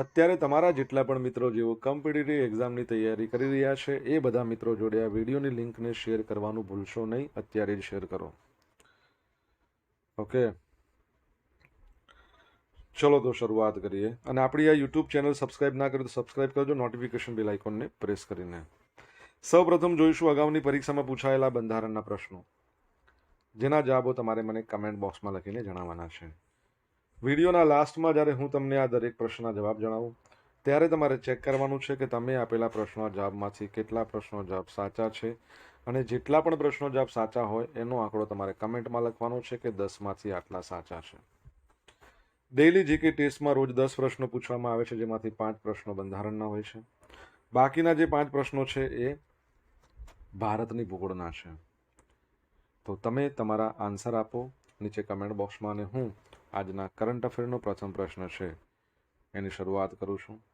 અત્યારે તમારા જેટલા પણ મિત્રો જેઓ કોમ્પિટિટિવ એક્ઝામની તૈયારી કરી રહ્યા છે, એ બધા મિત્રો જોડે આ વિડીયોની લિંકને શેર કરવાનું ભૂલશો નહીં, અત્યારે જ શેર કરો. ઓકે ચલો તો શરૂઆત કરીએ. અને આપણી આ યુટ્યુબ ચેનલ સબસ્ક્રાઇબ ના કરી તો સબસ્ક્રાઇબ કરજો નોટિફિકેશન બેલ આઇકોનને પ્રેસ કરીને. સૌપ્રથમ જોઈશું અગાઉની પરીક્ષામાં પૂછાયેલા બંધારણના પ્રશ્નો. જેના જવાબો તમારે મને કમેન્ટ બોક્સમાં લખીને જણાવવાના છે. વિડીયોના લાસ્ટમાં જ્યારે હું તમને આ દરેક પ્રશ્નના જવાબ જણાવું, ત્યારે તમારે ચેક કરવાનું છે કે તમે આપેલા પ્રશ્નો જવાબમાંથી કેટલા પ્રશ્નો જવાબ સાચા છે અને જેટલા પણ પ્રશ્નો જવાબ સાચા હોય એનો આંકડો તમારે કમેન્ટમાં લખવાનો છે કે દસમાંથી આટલા સાચા છે. ડેઇલી જીકે ટેસ્ટમાં રોજ દસ પ્રશ્નો પૂછવામાં આવે છે, જેમાંથી પાંચ પ્રશ્નો બંધારણના હોય છે. બાકીના જે પાંચ પ્રશ્નો છે એ ભારતની ભૂગોળના છે. તો તમે તમારા આન્સર આપો, નીચે કમેન્ટ બોક્સમાં અને હું આજના કરંટ અફેરનો પ્રથમ પ્રશ્ન છે. એની શરૂઆત કરું છું.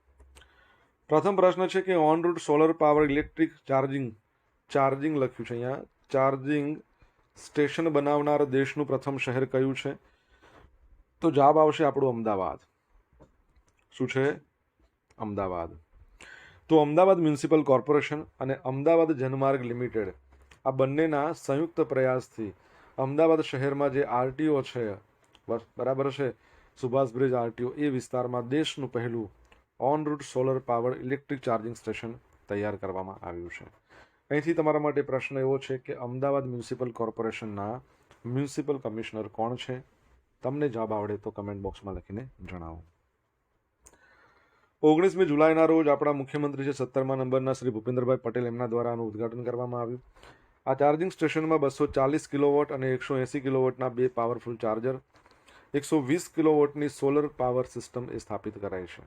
પ્રથમ પ્રશ્ન છે કે on route solar power electric charging charging લખ્યું છે અહીંયા. ચાર્જિંગ સ્ટેશન બનાવનાર દેશનું પ્રથમ શહેર કયું છે? તો જવાબ આવશે આપણું અમદાવાદ. શું છે? અમદાવાદ. તો અમદાવાદ મ્યુનિસિપલ કોર્પોરેશન અને અમદાવાદ જનમાર્ગ લિમિટેડ આ બંનેના સંયુક્ત પ્રયાસથી અમદાવાદ શહેરમાં જે આરટીઓ છે બરાબર છે. સુભાષ બ્રિજ, આરટીઓ એ વિસ્તારમાં દેશનું પહેલું on route solar power electric charging station તૈયાર કરવામાં આવ્યું છે. અહીંથી તમારા માટે પ્રશ્ન એવો છે કે અમદાવાદ મ્યુનિસિપલ કોર્પોરેશનના મ્યુનિસિપલ કમિશનર કોણ છે? તમને જવાબ આવડે તો કમેન્ટ બોક્સમાં લખીને જણાવો. ઓગણીસમી જુલાઈના રોજ આપણા મુખ્યમંત્રી છે સત્તરમા નંબરના શ્રી ભૂપેન્દ્રભાઈ પટેલ એમના દ્વારા આનું ઉદઘાટન કરવામાં આવ્યું. આ ચાર્જિંગ સ્ટેશનમાં બસો ચાલીસ કિલોવોટ અને એકસો એંસી કિલોવોટના બે પાવરફુલ ચાર્જર એકસો વીસ કિલોવોટની સોલર પાવર સિસ્ટમ એ સ્થાપિત કરાઈ છે.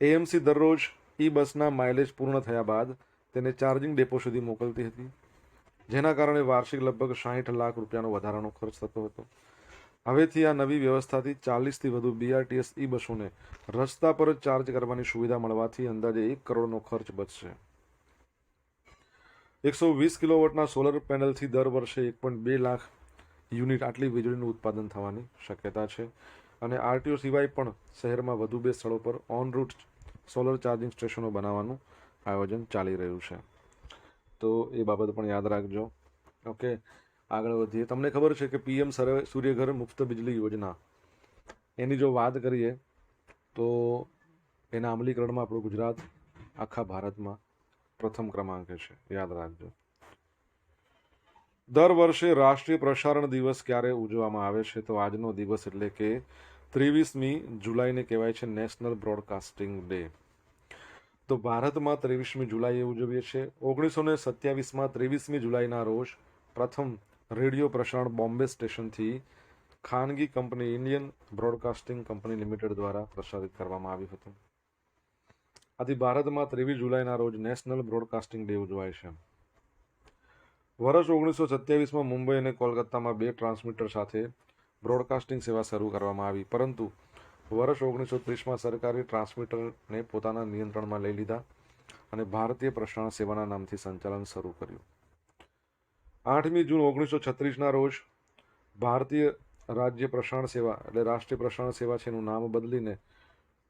એએમસી દરરોજ ઈ બસના માઇલેજ પૂર્ણ થયા બાદ તેને ચાર્જિંગ ડેપો સુધી મોકલતી હતી, જેના કારણે વાર્ષિક લગભગ સાહીઠ લાખ રૂપિયાનો વધારાનો ખર્ચ થતો હતો. હવેથી આ નવી વ્યવસ્થાથી ચાલીસથી વધુ બીઆરટીએસ ઈ બસોને રસ્તા પર જ ચાર્જ કરવાની સુવિધા મળવાથી અંદાજે એક કરોડનો ખર્ચ બચશે. એકસો વીસ કિલોવોટના સોલર પેનલથી દર વર્ષે એક પોઈન્ટ બે લાખ યુનિટ આટલી વીજળીનું ઉત્પાદન થવાની શક્યતા છે. અને આરટીઓ સિવાય પણ શહેરમાં વધુ બે સ્થળો પર ઓન રૂટ સોલર ચાર્જિંગ સ્ટેશનો બનાવવાનું આયોજન ચાલી રહ્યું છે. તો એ બાબત પણ યાદ રાખજો. ઓકે આગળ વધીએ. તમને ખબર છે કે પીએમ સૂર્યઘર મુફ્ત બિજલી યોજના. એની જો વાત કરીએ, તો એના અમલીકરણમાં આપણું ગુજરાત આખા ભારતમાં પ્રથમ ક્રમાંકે છે. યાદ રાખજો. દર વર્ષે રાષ્ટ્રીય પ્રસારણ દિવસ ક્યારે ઉજવવામાં આવે છે? તો આજનો દિવસ એટલે કે ત્રેવીસમી જુલાઈને કહેવાય છે નેશનલ બ્રોડકાસ્ટિંગ ડે તો ભારતમાં ત્રેવીસમી જુલાઈએ ઉજવીએ છીએ. ઓગણીસો ને સત્યાવીસમાં ત્રેવીસમી જુલાઈના રોજ પ્રથમ રેડિયો પ્રસારણ બોમ્બે સ્ટેશનથી ખાનગી company Indian broadcasting company limited દ્વારા પ્રસારિત કરવામાં આવ્યું હતું. આથી ભારતમાં ત્રેવીસ જુલાઈના રોજ નેશનલ બ્રોડકાસ્ટિંગ ડે ઉજવાય છે. વર્ષ ઓગણીસો સત્યાવીસમાં મુંબઈ અને કોલકાતામાં બે ટ્રાન્સમીટર સાથે બ્રોડકાસ્ટિંગ સેવા શરૂ કરવામાં આવી. પરંતુ વર્ષ ઓગણીસો ત્રીસમાં સરકારે ટ્રાન્સમીટરને પોતાના નિયંત્રણમાં લઈ લીધા અને ભારતીય પ્રસારણ સેવાના નામથી સંચાલન શરૂ કર્યું. આઠમી જૂન ઓગણીસો છત્રીસના રોજ ભારતીય રાજ્ય પ્રસારણ સેવા એટલે રાષ્ટ્રીય પ્રસારણ સેવા છે એનું નામ બદલીને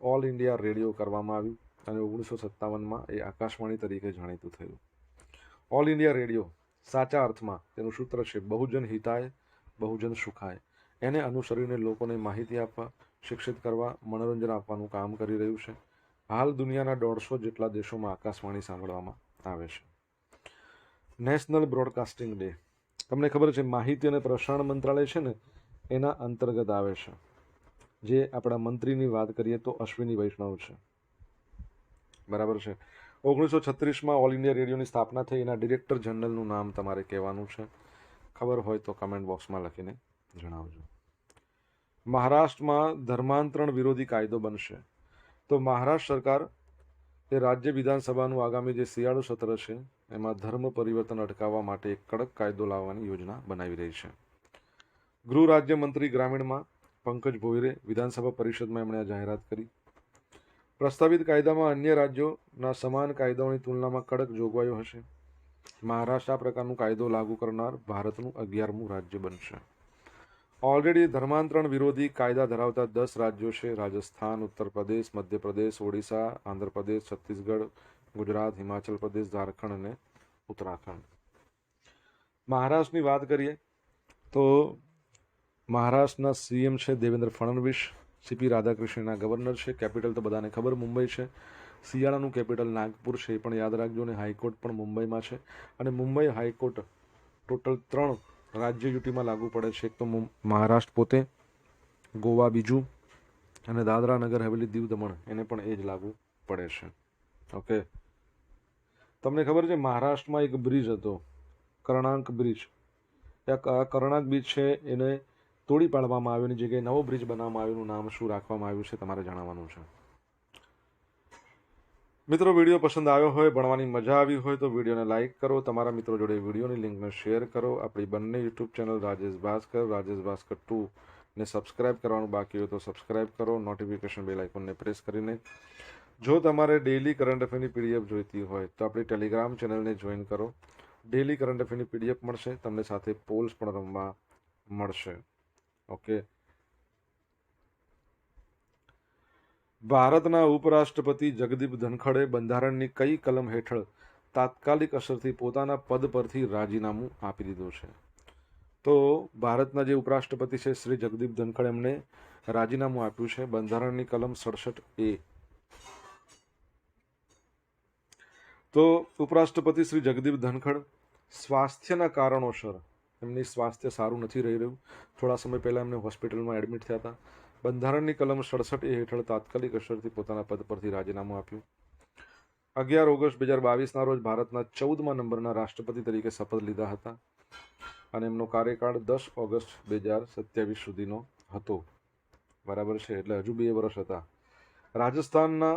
ઓલ ઇન્ડિયા રેડિયો કરવામાં આવ્યું અને ઓગણીસો સત્તાવનમાં એ આકાશવાણી તરીકે જાણીતું થયું. ઓલ ઇન્ડિયા રેડિયો સાચા અર્થમાં તેનું સૂત્ર છે, બહુજન હિતાય, બહુજન સુખાય. એને અનુસરીને લોકોને માહિતી આપવા, શિક્ષિત કરવા, મનોરંજન આપવાનું કામ કરી રહ્યું છે. હાલ દુનિયાના દોઢસો જેટલા દેશોમાં આકાશવાણી સાંભળવામાં આવે છે. National broadcasting day. તમને ખબર છે, માહિતી અને પ્રસારણ મંત્રાલય છે ને, એના અંતર્ગત આવે છે. જે આપણા મંત્રીની વાત કરીએ તો અશ્વિની વૈષ્ણવ છે. બરાબર છે? ઓગણીસો છત્રીસમાં ઓલ ઇન્ડિયા રેડિયોની સ્થાપના થઈ. એના ડિરેક્ટર જનરલનું નામ તમારે કહેવાનું છે. ખબર હોય તો કમેન્ટ બોક્સમાં લખીને જણાવજો. મહારાષ્ટ્રમાં ધર્માંતરણ વિરોધી કાયદો બનશે. તો મહારાષ્ટ્ર સરકાર એ રાજ્ય વિધાનસભાનું આગામી જે શિયાળુ સત્ર છે, એમાં ધર્મ પરિવર્તન અટકાવવા માટે એક કડક કાયદો લાવવાની યોજના બનાવી રહી છે. ગૃહ રાજ્યમંત્રી ગ્રામીણમાં પંકજ ભોયરે વિધાનસભા પરિષદમાં એમણે આ જાહેરાત કરી. પ્રસ્તાવિત કાયદામાં અન્ય રાજ્યોના સમાન કાયદાઓની તુલનામાં કડક જોગવાઈઓ હશે. મહારાષ્ટ્ર આ પ્રકારનું કાયદો લાગુ કરનાર ભારતનું અગિયારમું રાજ્ય બનશે. ઓલરેડી ધર્માંતરણ વિરોધી કાયદા ધરાવતા દસ રાજ્યો છે. રાજસ્થાન ઉત્તર પ્રદેશ મધ્યપ્રદેશ, ઓડિશા, આંધ્રપ્રદેશ, છત્તીસગઢ, ગુજરાત, હિમાચલ પ્રદેશ, ઝારખંડ અને ઉત્તરાખંડ. મહારાષ્ટ્રની વાત કરીએ તો મહારાષ્ટ્રના સીએમ છે દેવેન્દ્ર ફડણવીસ. સીપી રાધાકૃષ્ણના ગવર્નર છે. કેપિટલ તો બધાને ખબર, મુંબઈ છે. શિયાળાનું કેપિટલ નાગપુર છે, એ પણ યાદ રાખજો અને હાઈકોર્ટ પણ મુંબઈમાં છે. અને મુંબઈ હાઈકોર્ટ ટોટલ ત્રણ રાજ્ય યુટીમાં લાગુ પડે છે. એક તો મહારાષ્ટ્ર પોતે, ગોવા બીજું અને દાદરા નગર હવેલી દીવ દમણ. એને પણ એ જ લાગુ પડે છે. ઓકે? તમને ખબર છે, મહારાષ્ટ્રમાં એક બ્રિજ હતો. કર્ણાંક બ્રિજ. એ કર્ણાંક બ્રિજ છે, એને તોડી પાડવામાં આવ્યો, એની જગ્યાએ નવો બ્રિજ બનાવવામાં આવ્યો નામ શું રાખવામાં આવ્યું છે તમારે જણાવવાનું છે? મિત્રો, વીડિયો પસંદ આવ્યો હોય, ભણવાની મજા આવી હોય તો વિડીયોને લાઇક કરો, તમારા મિત્રો જોડે વિડીયોની લિંકને શેર કરો, આપણી બંને YouTube channel Rajesh Bhaskar Rajesh Bhaskar two ને સબસ્ક્રાઇબ કરવાનું બાકી હોય તો સબસ્ક્રાઇબ કરો, નોટિફિકેશન બેલ આઇકોનને પ્રેસ કરીને. જો તમારે ડેઇલી કરંટ અફેરની પીડીએફ જોઈતી હોય તો આપણી ટેલિગ્રામ ચેનલને જોઈન કરો. ડેઇલી કરંટ અફેરની પીડીએફ મળશે, તમને સાથે પોલ્સ પણ રમવા મળશે. ઓકે. ભારતના ઉપરાષ્ટ્રપતિ જગદીપ ધનખડે બંધારણની કઈ કલમ હેઠળ તાત્કાલિક અસરથી પોતાના પદ પરથી રાજીનામું આપી દીધું છે? તો ભારતના જે ઉપરાષ્ટ્રપતિ છે શ્રી જગદીપ ધનખડ એમને રાજીનામું આપ્યું છે બંધારણની કલમ સડસઠ એ. તો ઉપરાષ્ટ્રપતિ શ્રી જગદીપ ધનખડ, સ્વાસ્થ્યના કારણોસર એમની સ્વાસ્થ્ય સારું નથી રહી રહ્યું. થોડા સમય પહેલાં એમને હોસ્પિટલમાં એડમિટ થયા હતા. બંધારણની કલમ સડસઠ એ હેઠળ તાત્કાલિક અસરથી પોતાના પદ પરથી રાજીનામું આપ્યું. અગિયાર ઓગસ્ટ બે હજાર બાવીસના રોજ ભારતના ચૌદમા નંબરના રાષ્ટ્રપતિ તરીકે શપથ લીધા હતા અને એમનો કાર્યકાળ દસ ઓગસ્ટ બે હજાર સત્યાવીસ સુધીનો હતો. બરાબર છે, એટલે હજુ બે વર્ષ હતા. રાજસ્થાનના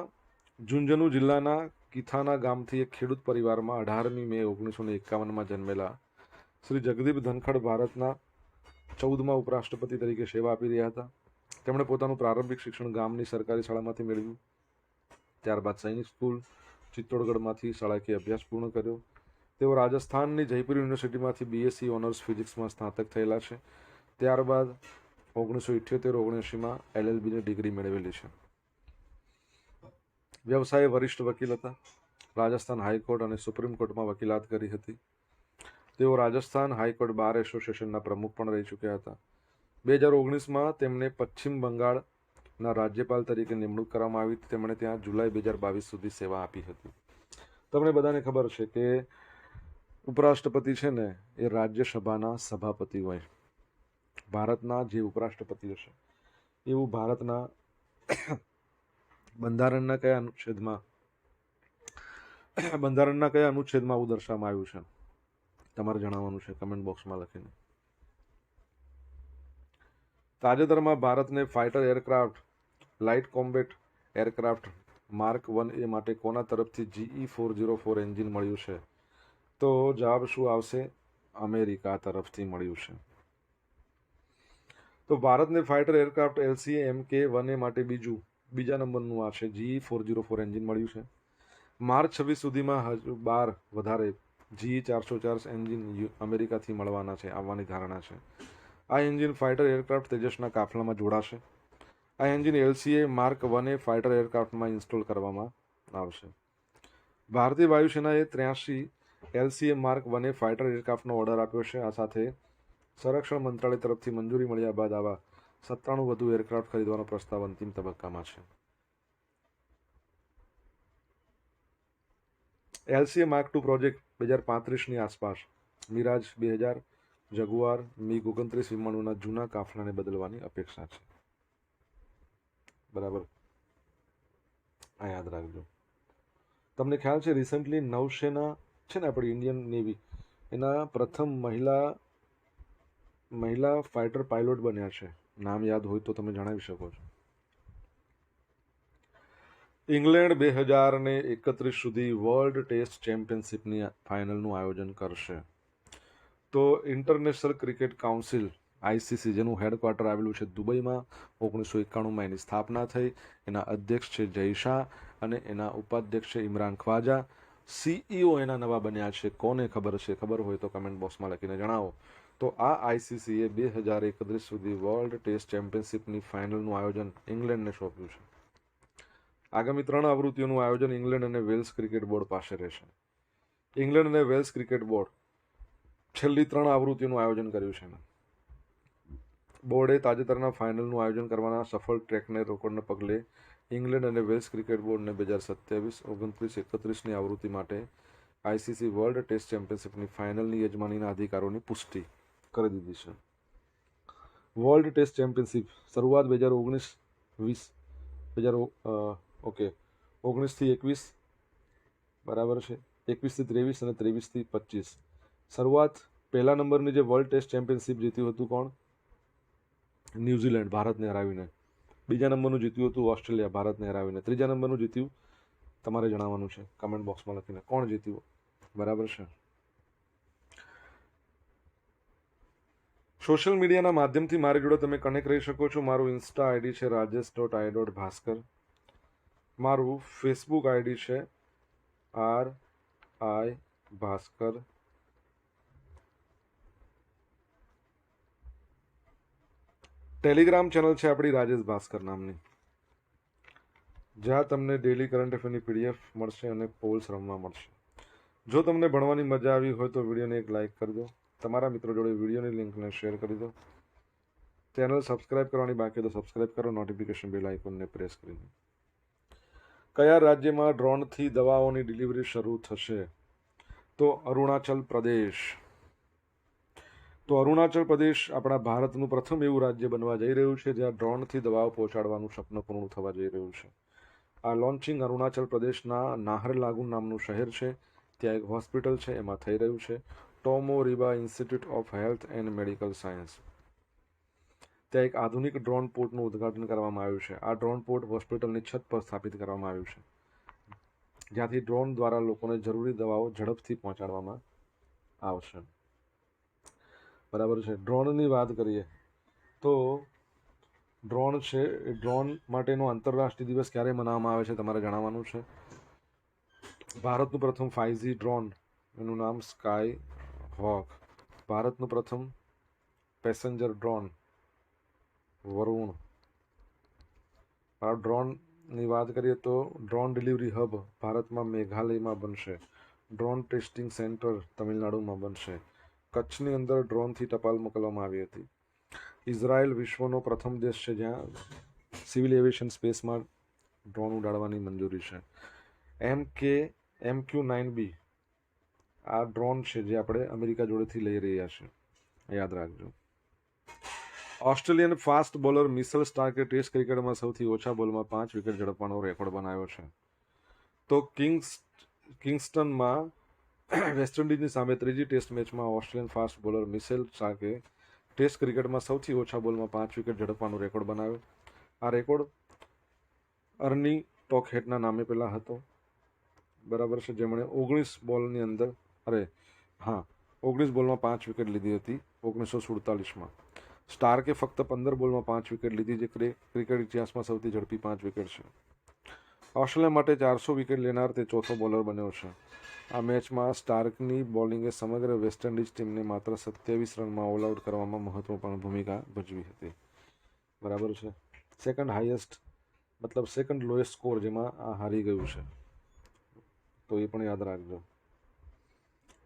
ઝુંઝનુ જિલ્લાના કિથાના ગામથી એક ખેડૂત પરિવારમાં અઢારમી મે ઓગણીસો એકાવનમાં જન્મેલા શ્રી જગદીપ ધનખડ ભારતના ચૌદમાં ઉપરાષ્ટ્રપતિ તરીકે સેવા આપી રહ્યા હતા. તેમણે પોતાનું પ્રારંભિક શિક્ષણ ગામની સરકારી શાળામાંથી મેળવ્યું. ત્યારબાદ સૈનિક સ્કૂલ ચિત્તોડગઢમાંથી શાળાકીય અભ્યાસ પૂર્ણ કર્યો. તેઓ રાજસ્થાનની જયપુર યુનિવર્સિટીમાંથી બીએસસી ઓનર્સ ફિઝિક્સમાં સ્નાતક થયેલા છે. ત્યારબાદ ઓગણીસો ઇઠ્યોતેર ઓગણએંશીમાં એલએલબીની ડિગ્રી મેળવેલી છે. વ્યવસાય વરિષ્ઠ વકીલ હતા. રાજસ્થાન હાઈકોર્ટ અને સુપ્રીમ કોર્ટમાં વકીલાત કરી હતી. તેઓ રાજસ્થાન હાઈકોર્ટ બાર એસોસિએશનના પ્રમુખ પણ રહી ચૂક્યા હતા. બે હજાર ઓગણીસમાં તેમને પશ્ચિમ બંગાળના રાજ્યપાલ તરીકે નિમણૂક કરવામાં આવી તેમણે ત્યાં જુલાઈ બે હજાર બાવીસ સુધી સેવા આપી હતી. તમને બધાને ખબર છે કે ઉપરાષ્ટ્રપતિ છે ને, એ રાજ્યસભાના સભાપતિ હોય. ભારતના જે ઉપરાષ્ટ્રપતિ હશે, એવું ભારતના બંધારણના કયા અનુચ્છેદમાં, બંધારણના કયા અનુચ્છેદમાં આવું દર્શાવવામાં આવ્યું છે? તમારે જણાવવાનું છે? કમેન્ટ બોક્સમાં લખીને. તાજેતરમાં ભારતને fighter aircraft light combat aircraft mark one A માટે કોના તરફથી GE four zero four engine મળ્યું છે? તો જવાબ શું આવશે? અમેરિકા તરફથી મળ્યું છે. તો ભારતને ફાઇટર એરક્રાફ્ટ એલસીએ એમ કે વન એ માટે બીજું, બીજા નંબરનું આ છે. GE four zero four engine મળ્યું છે. માર્ચ છવ્વીસ સુધીમાં હજુ બાર વધારે જીઈ ચારસો ચાર એન્જિન અમેરિકાથી મળવાના છે, આવવાની ધારણા છે. આ એન્જિન ફાઇટર એરક્રાફ્ટ તેજસના કાફલામાં જોડાશે. આ એન્જિન એલસીએ માર્ક વને ફાઇટર એરક્રાફ્ટમાં ઇન્સ્ટોલ કરવામાં આવશે. ભારતીય વાયુસેનાએ ત્ર્યાસી એલસીએ માર્ક વને ફાઇટર એરક્રાફ્ટનો ઓર્ડર આપ્યો છે. આ સાથે સંરક્ષણ મંત્રાલય તરફથી મંજૂરી મળ્યા બાદ આવા સત્તાણું વધુ એરક્રાફ્ટ ખરીદવાનો પ્રસ્તાવ અંતિમ તબક્કામાં છે. એલસીએ માર્ક ટુ પ્રોજેક્ટ બે હજાર પાંત્રીસની આસપાસ. મિરાજ બે હજાર, જગુઆર મી ઓગણત્રીસ વિમાનોના જૂના કાફલાને બદલવાની અપેક્ષા છે. બરાબર? આ યાદ રાખજો. તમને ખ્યાલ છે રિસન્ટલી નૌસેના છે ને આપણી ઇન્ડિયન નેવી એના પ્રથમ મહિલા મહિલા ફાઇટર પાયલોટ બન્યા છે. નામ યાદ હોય તો તમે જણાવી શકો છો. ઇંગ્લેન્ડ બે હજાર ને એકત્રીસ સુધી વર્લ્ડ ટેસ્ટ ચેમ્પિયનશિપની ફાઇનલનું આયોજન કરશે. તો ઇન્ટરનેશનલ ક્રિકેટ કાઉન્સિલ, આઈસીસી, જેનું હેડક્વાર્ટર આવેલું છે દુબઈમાં, ઓગણીસો એકાણુંમાં એની સ્થાપના થઈ. એના અધ્યક્ષ છે જય શાહ અને એના ઉપાધ્યક્ષ છે ઇમરાન ખ્વાજા. સીઈઓ એના નવા બન્યા છે. કોને ખબર છે? ખબર હોય તો કમેન્ટ બોક્સમાં લખીને જણાવો. તો આ આઈસીસીએ બે હજાર એકત્રીસ સુધી વર્લ્ડ ટેસ્ટ ચેમ્પિયનશિપની ફાઇનલનું આયોજન ઇંગ્લેન્ડને સોંપ્યું છે. આગામી ત્રણ આવૃત્તિઓનું આયોજન ઇંગ્લેન્ડ અને વેલ્સ ક્રિકેટ બોર્ડ પાસે રહેશે. ઇંગ્લેન્ડ અને વેલ્સ ક્રિકેટ બોર્ડ છેલ્લી ત્રણ આવૃત્તિઓનું આયોજન કર્યું છે બોર્ડે તાજેતરના ફાઇનલનું આયોજન કરવાના સફળ ટ્રેકને રોકડને પગલે ઇંગ્લેન્ડ અને વેલ્સ ક્રિકેટ બોર્ડને બે હજાર સત્યાવીસ ઓગણત્રીસ એકત્રીસની આવૃત્તિ માટે આઈસીસી વર્લ્ડ ટેસ્ટ ચેમ્પિયનશિપની ફાઇનલની યજમાનીના અધિકારોની પુષ્ટિ કરી દીધી છે. વર્લ્ડ ટેસ્ટ ચેમ્પિયનશિપ શરૂઆત બે હજાર ઓગણીસ વીસ, બે હજાર ઓકે. ઓગણીસથી એકવીસ. બરાબર છે. એકવીસથી ત્રેવીસ અને ત્રેવીસથી પચીસ. શરૂઆત પહેલા નંબરની જે વર્લ્ડ ટેસ્ટ ચેમ્પિયનશિપ જીત્યું હતું કોણ? ન્યૂઝીલેન્ડ, ભારતને હરાવીને. બીજા નંબરનું જીત્યું હતું ઓસ્ટ્રેલિયા, ભારતને હરાવીને. ત્રીજા નંબરનું જીત્યું, તમારે જણાવવાનું છે. કમેન્ટ બોક્સમાં લખીને. કોણ જીત્યું? બરાબર છે. સોશિયલ મીડિયાના માધ્યમથી મારી જોડે તમે કનેક્ટ રહી શકો છો. મારું ઇન્સ્ટા આઈડી છે Rajesh dot I dot Bhaskar. મારું ફેસબુક આઈડી છે R I Bhaskar. Telegram channel છે આપણી રાજેશ ભાસ્કર નામની. જ્યાં તમને ડેલી કરંટ અફેરની પીડીએફ મળશે અને પોલ્સ રમવા મળશે. જો તમને ભણવાની મજા આવી હોય તો વિડીયોને એક લાઇક કરી દો. તમારા મિત્રો જોડે વિડીયોની લિંકને શેર કરી દો. ચેનલ સબસ્ક્રાઇબ કરવાની બાકી તો સબસ્ક્રાઇબ કરો નોટિફિકેશન બેલ આઇકોનને પ્રેસ કરી દો. કયા રાજ્યમાં ડ્રોનથી દવાઓની ડિલિવરી શરૂ થશે? તો અરુણાચલ પ્રદેશ. તો અરુણાચલ પ્રદેશ આપણા ભારતનું પ્રથમ એવું રાજ્ય બનવા જઈ રહ્યું છે, જ્યાં ડ્રોનથી દવાઓ પહોંચાડવાનું સ્વપ્ન પૂર્ણ થવા જઈ રહ્યું છે. આ લોન્ચિંગ અરુણાચલ પ્રદેશના નાહરલાગુન નામનું શહેર છે. ત્યાં એક હોસ્પિટલ છે, એમાં થઈ રહ્યું છે. Tomo Riba institute of health and medical science. ત્યાં એક આધુનિક ડ્રોન પોર્ટનું ઉદ્ઘાટન કરવામાં આવ્યું છે. આ ડ્રોન પોર્ટ હોસ્પિટલની છત પર સ્થાપિત કરવામાં આવ્યું છે. જ્યાંથી ડ્રોન દ્વારા લોકોને જરૂરી દવાઓ ઝડપથી પહોંચાડવામાં આવશે. બરાબર છે. ડ્રોનની વાત કરીએ તો ડ્રોન છે એ ડ્રોન માટેનો આંતરરાષ્ટ્રીય દિવસ ક્યારે મનાવવામાં આવે છે તમારે જણાવવાનું છે? ભારતનું પ્રથમ ફાઇવજી ડ્રોન, એનું નામ સ્કાય હોક ભારતનું પ્રથમ પેસેન્જર ડ્રોન વરુણ. આ ડ્રોનની વાત કરીએ તો ડ્રોન ડિલિવરી હબ ભારતમાં મેઘાલયમાં બનશે. ડ્રોન ટેસ્ટિંગ સેન્ટર તમિલનાડુમાં બનશે. કચ્છની અંદર ડ્રોનથી ટપાલ મોકલવામાં આવી હતી. ઇઝરાયલ વિશ્વનો પ્રથમ દેશ છે જ્યાં સિવિલ એવિએશન સ્પેસમાં ડ્રોન ઉડાડવાની મંજૂરી છે. એમ કે, એમ ક્યુ નાઇન બી આ ડ્રોન છે જે આપણે અમેરિકા જોડેથી લઈ રહ્યા છે યાદ રાખજો. ઓસ્ટ્રેલિયન ફાસ્ટ બોલર મિસલ સ્ટાર્કે ટેસ્ટ ક્રિકેટમાં સૌથી ઓછા બોલમાં પાંચ વિકેટ ઝડપવાનો રેકોર્ડ બનાવ્યો છે. તો કિંગ્સ, કિંગસ્ટનમાં વેસ્ટ ઇન્ડિઝની સામે ત્રીજી ટેસ્ટ મેચમાં ઓસ્ટ્રેલિયન ફાસ્ટ બોલર મિસેલ સ્ટાર્કે ટેસ્ટ ક્રિકેટમાં સૌથી ઓછા બોલમાં પાંચ વિકેટ ઝડપવાનો રેકોર્ડ બનાવ્યો. આ રેકોર્ડ અર્ની ટોકહેટના નામે પહેલાં હતો. બરાબર છે? જેમણે ઓગણીસ બોલની અંદર અરે, હા, ઓગણીસ બોલમાં પાંચ વિકેટ લીધી હતી ઓગણીસો સુડતાલીસમાં. સ્ટાર્કે ફક્ત પંદર બોલમાં પાંચ વિકેટ લીધી, જે ક્રિકેટ ઇતિહાસમાં સૌથી ઝડપી પાંચ વિકેટ છે. ઓસ્ટ્રેલિયા માટે ચારસો વિકેટ લેનાર તે ચોથો બોલર બન્યો છે. આ મેચમાં સ્ટાર્કની બોલિંગે સમગ્ર વેસ્ટ ઇન્ડિઝ ટીમને માત્ર સત્યાવીસ રનમાં ઓલ આઉટ કરવામાં મહત્વપૂર્ણ ભૂમિકા ભજવી હતી. બરાબર છે? સેકન્ડ હાઈએસ્ટ, મતલબ સેકન્ડ લોએસ્ટ સ્કોર જેમાં આ હારી ગયું છે. તો એ પણ યાદ રાખજો.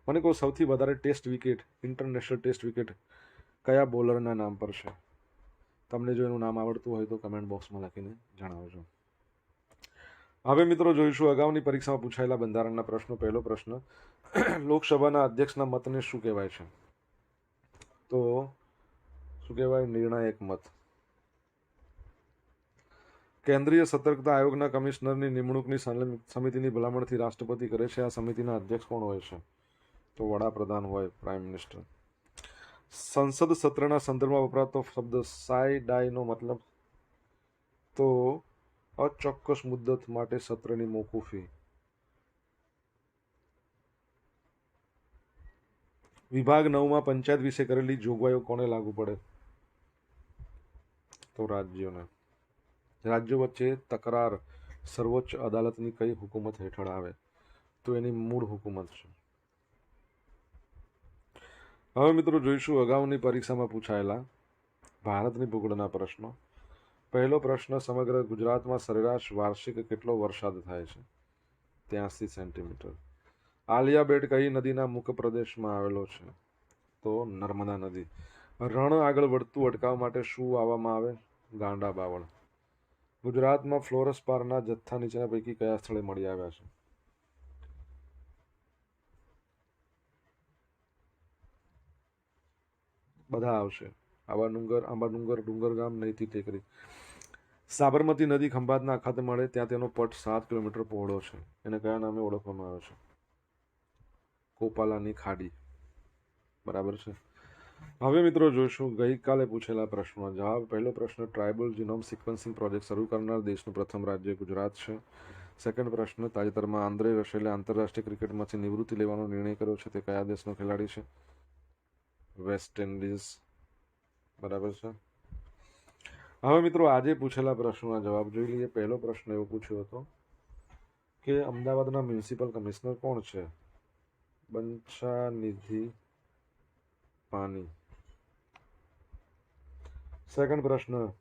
મને કહો સૌથી વધારે test wicket, international test wicket કયા બોલરના નામ પર છે? તમને જો એનું નામ આવડતું હોય તો કમેન્ટ બોક્સમાં લખીને જણાવજો. હવે મિત્રો જોઈશું અગાઉની પરીક્ષામાં પૂછાયેલા બંધારણના પ્રશ્નો. પહેલો પ્રશ્ન, લોકસભાના અધ્યક્ષના મતને શું કહેવાય છે? તો શું કહેવાય? નિર્ણાયક મત. કેન્દ્રીય સતર્કતા આયોગના કમિશનરની નિમણૂકની સમિતિની ભલામણથી રાષ્ટ્રપતિ કરે છે. આ સમિતિના અધ્યક્ષ કોણ હોય છે? તો વડાપ્રધાન હોય પ્રાઇમ મિનિસ્ટર સંસદ સત્રના સંદર્ભમાં વપરાતો શબ્દ સાય ડાયનો મતલબ તો અચોક્કસ મુદ્દત માટે સત્રની મોકૂફી. વિભાગ નવમાં પંચાયત વિશે કરેલી જોગવાઈઓ કોને લાગુ પડે? તો રાજ્યોને. રાજ્યો વચ્ચે તકરાર. સર્વોચ્ચ અદાલતની કઈ હુકુમત હેઠળ આવે? તો એની મૂળ હુકુમત છે. હવે મિત્રો જોઈશું અગાઉની પરીક્ષામાં પૂછાયેલા ભારતની ભૂગોળના પ્રશ્નો. પહેલો પ્રશ્ન, સમગ્ર ગુજરાતમાં સરેરાશ વાર્ષિક કેટલો વરસાદ થાય છે? ત્યાંસી સેન્ટીમીટર. આલિયા બેટ કઈ નદીના મુખ પ્રદેશમાં આવેલો છે? તો નર્મદા નદી. રણ આગળ વધતું અટકાવવા માટે શું આવવામાં આવે? ગાંડા બાવળ. ગુજરાતમાં ફ્લોરસ પારના જથ્થા નીચેના પૈકી કયા સ્થળે મળી આવ્યા છે? બધા આવશે. આવા ડુંગર, આંબા ડુંગર ડુંગર ગામ નહીંથી ટેકરી. સાબરમતી નદી ખંભાતના અખાતે મળે ત્યાં તેનો પટ સાત કિલોમીટર પહોળો છે. એને કયા નામે ઓળખવામાં આવે છે? કોપાલાની ખાડી. બરાબર છે? હવે મિત્રો જોઈશું, ગઈકાલે પૂછેલા પ્રશ્નો. જવાબ, પહેલો પ્રશ્ન ટ્રાઇબલ જીનોમ સિક્વન્સિંગ પ્રોજેક્ટ શરૂ કરનાર દેશનું પ્રથમ રાજ્ય ગુજરાત છે. સેકન્ડ પ્રશ્ન, તાજેતરમાં આંદ્રે રશેલે આંતરરાષ્ટ્રીય ક્રિકેટમાંથી નિવૃત્તિ લેવાનો નિર્ણય કર્યો છે. તે કયા દેશનો ખેલાડી છે? વેસ્ટ ઇન્ડિઝ બરાબર છે? હવે મિત્રો આજે પૂછેલા પ્રશ્નોના જવાબ જોઈ લઈએ. પહેલો પ્રશ્ન એવો પૂછ્યો હતો કે અમદાવાદના મ્યુનિસિપલ કમિશનર કોણ છે? બંછાનિધિ પાની. સેકન્ડ પ્રશ્ન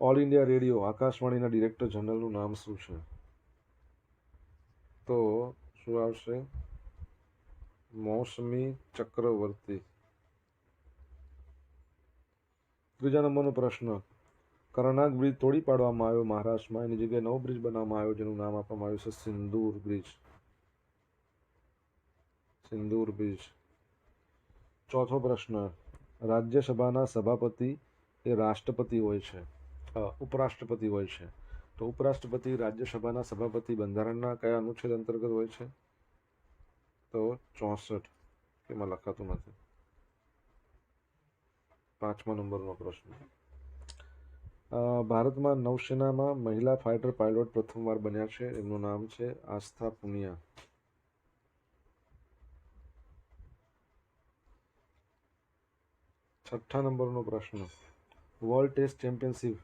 ઓલ ઇન્ડિયા રેડિયો આકાશવાણીના ડિરેક્ટર જનરલનું નામ શું છે? તો શું આવશે? મૌસમી ચક્રવર્તી. ત્રીજા નંબરનો પ્રશ્ન, કર્ણાક બ્રિજ તોડી પાડવામાં આવ્યો મહારાષ્ટ્રમાં. એની જગ્યાએ નવો બ્રિજ બનાવવામાં આવ્યો, જેનું નામ આપવામાં આવ્યું છે સિંદૂર બ્રિજ. સિંદૂર બ્રિજ. ચોથો પ્રશ્ન, રાજ્યસભાના સભાપતિ એ રાષ્ટ્રપતિ હોય છે. ઉપરાષ્ટ્રપતિ હોય છે. તો ઉપરાષ્ટ્રપતિ, રાજ્યસભાના સભાપતિ બંધારણના કયા અનુચ્છેદ અંતર્ગત હોય છે? તો ચોસઠ એમાં લખાતું નથી પાંચમા નંબરનો પ્રશ્ન ભારતમાં નૌસેનામાં મહિલા ફાઇટર પાયલોટ પ્રથમવાર બન્યા છે એમનું નામ છે આસ્થા પુનિયા છઠ્ઠા નંબરનો પ્રશ્ન વર્લ્ડ ટેસ્ટ ચેમ્પિયનશિપ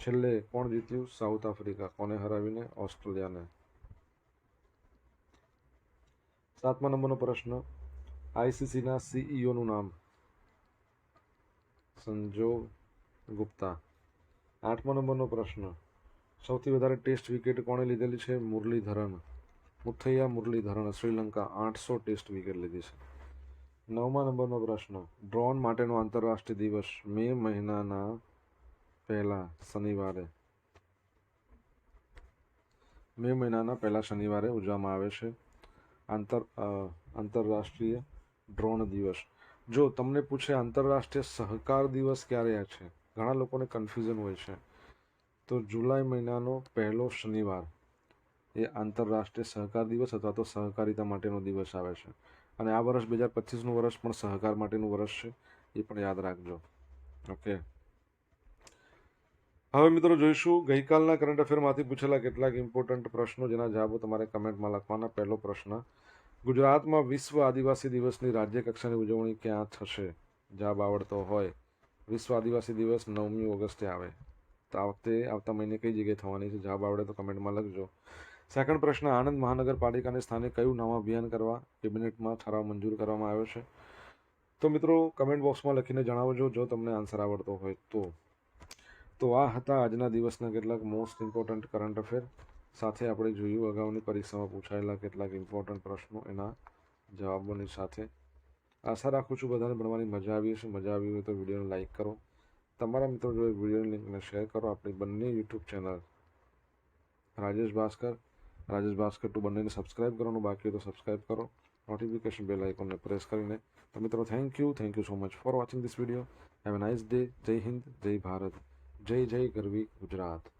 છેલ્લે કોણ જીત્યું સાઉથ આફ્રિકા કોને હરાવીને ઓસ્ટ્રેલિયાને સાતમા નંબરનો પ્રશ્ન આઈસીસીના સીઈઓનું નામ. સંજોગ ગુપ્તા. આઠમા નંબરનો પ્રશ્ન. સૌથી વધારે ટેસ્ટ વિકેટ કોણે લીધેલી છે? મુરલીધરન. મુથૈયા મુરલીધરન શ્રીલંકા આઠસો ટેસ્ટ વિકેટ લીધી છે. નવમા નંબરનો પ્રશ્ન. ડ્રોન માટેનો આંતરરાષ્ટ્રીય દિવસ મે મહિનાના પહેલા શનિવારે. મે મહિનાના પહેલા શનિવારે ઉજવવામાં આવે છે. આંતર આંતરરાષ્ટ્રીય ડ્રોન દિવસ. જો તમને પૂછે આંતરરાષ્ટ્રીય સહકાર દિવસ ક્યારે છે? ઘણા લોકોને કન્ફ્યુઝન હોય છે. તો જુલાઈ મહિનાનો પહેલો શનિવાર એ આંતરરાષ્ટ્રીય સહકાર દિવસ અથવા તો સહકારિતા માટેનો દિવસ આવે છે. અને આ વર્ષ બે હજાર પચીસનું વર્ષ પણ સહકાર માટેનું વર્ષ છે. એ પણ યાદ રાખજો. ઓકે? હવે મિત્રો જોઈશું, ગઈકાલના કરંટ અફેરમાંથી પૂછેલા કેટલાક ઇમ્પોર્ટન્ટ પ્રશ્નો, જેના જવાબો તમારે કમેન્ટમાં લખવાના. પહેલો પ્રશ્ન, ગુજરાતમાં વિશ્વ આદિવાસી દિવસની રાજ્ય કક્ષાની ઉજવણી ક્યાં થશે? જવાબ આવડતો હોય. વિશ્વ આદિવાસી દિવસ નવમી ઓગસ્ટે આવે. તો આ વખતે, આવતા મહિને કઈ જગ્યાએ થવાની છે? જવાબ આવડે તો કમેન્ટમાં લખજો. સેકન્ડ પ્રશ્ન, આણંદ મહાનગરપાલિકાને સ્થાને કયું નવા અભિયાન કરવા કેબિનેટમાં ઠરાવ મંજૂર કરવામાં આવ્યો છે? તો મિત્રો કમેન્ટ બોક્સમાં લખીને જણાવજો જો તમને આન્સર આવડતો હોય તો. તો આ હતા આજના દિવસના કેટલાક મોસ્ટ ઇમ્પોર્ટન્ટ કરંટ અફેર સાથે આપણે જોયું અગાઉની પરીક્ષામાં પૂછાયેલા કેટલાક ઇમ્પોર્ટન્ટ પ્રશ્નો, એના જવાબોની સાથે. આશા રાખું છું બધાને ભણવાની મજા આવી હશે. મજા આવી હોય તો વિડીયોને લાઇક કરો. તમારા મિત્રો જોડે વિડીયોની લિંકને શેર કરો. આપણી બંને YouTube channel Rajesh Bhaskar Rajesh Bhaskar two બંનેને સબસ્ક્રાઇબ કરવાનું, બાકી હોય તો સબસ્ક્રાઇબ કરો. નોટિફિકેશન બેલ આઇકોનને પ્રેસ કરીને. તો મિત્રો thank you thank you so much for watching this video have a nice day Jai Hind Jai Bharat જય જય ગરવી ગુજરાત.